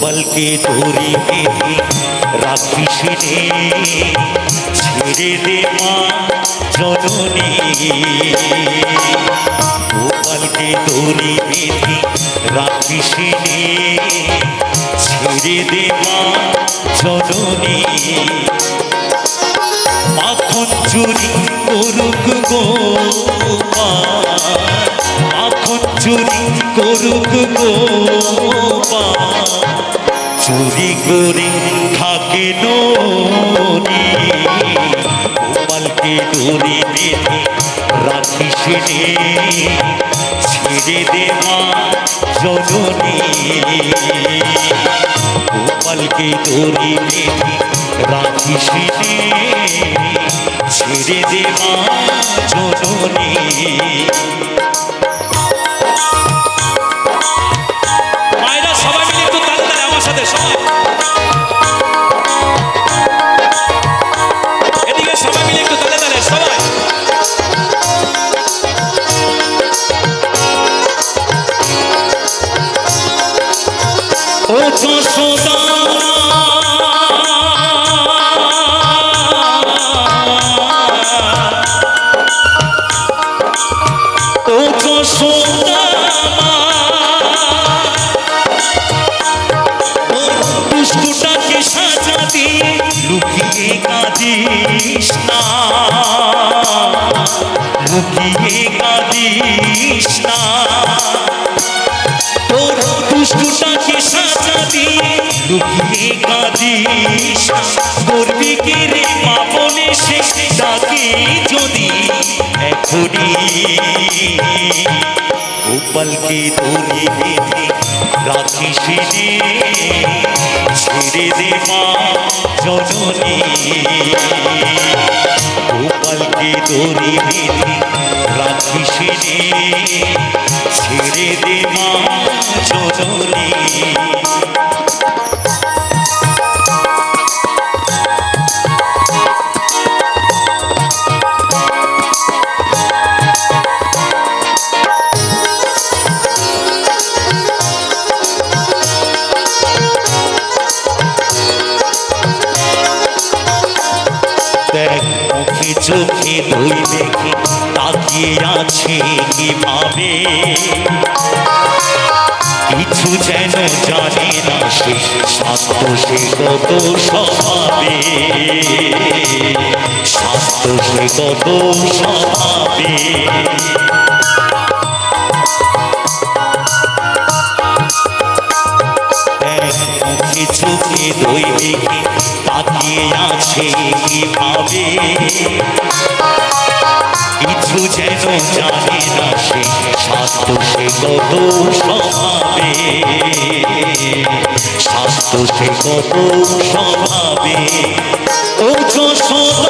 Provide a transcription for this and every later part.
গোপালকে ধরে বেঁধে রাখিস রে ছেড়ে দে মা জননী। গোপালকে ধরে বেঁধে রাখিস রে ছেড়ে দে মা জননী। মাখন চুরি করুক গো মাখন চুরি করুক গো করে থাকে ননি গোপালকে দড়ি বেঁধে রাখিস রে ছেড়ে দে মা জননী। গোপালকে দড়ি বেঁধে রাখিস রে ছেড়ে দে মা জননী। লুকিয়ে কাঁদিস না। তোর দুষ্টটাকে সাজা দিয়ে লুকিয়ে কাঁদিস করবি কে রে মা বলে সে ডাকে যদি এখনই। গোপালকে দড়ি বেঁধে রাখিস রে ছেড়ে দে মা জননী। গোপালকে দড়ি বেঁধে রাখিস রে ছেড়ে দে জননী। চোখে দুই দেখে তাকিয়ে আছে কি ভাবে কিছু যেন জানে না সে স্বাস্থ্য সে কত স্বভাবে। স্বাস্থ্য সে কত স্বভাবে। মুখে চোখে দই দেখে তাকিয়ে আছে কীভাবে? কিছু যেন জানে না সে, স্বাস্থ্য সে কত স্বভাবে। স্বাস্থ্য সে কত স্বভাবে। ও যশোদা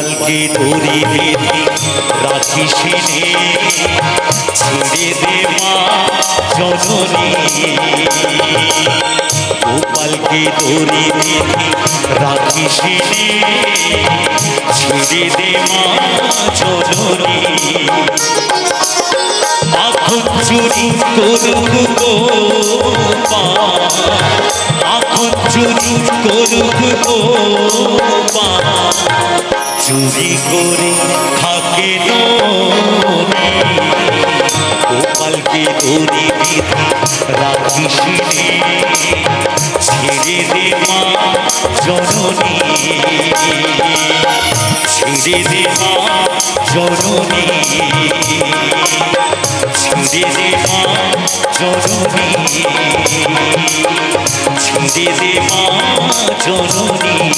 গোপালকে দড়ি বেঁধে রাখিস রে ছেড়ে দে মা জননী। গোপালকে দড়ি বেঁধে রাখিস রে ছেড়ে দে মা জননী। মাখন চুরি করুক গো মাখন চুরি করুক চুরি করে থাকে গোপালকে দড়ি বেঁধে রাখিস রে ছেড়ে দে মা জননী। ছেড়ে দে মা জননী। ছেড়ে দে মা জননী। ছেড়ে দে মা জননী।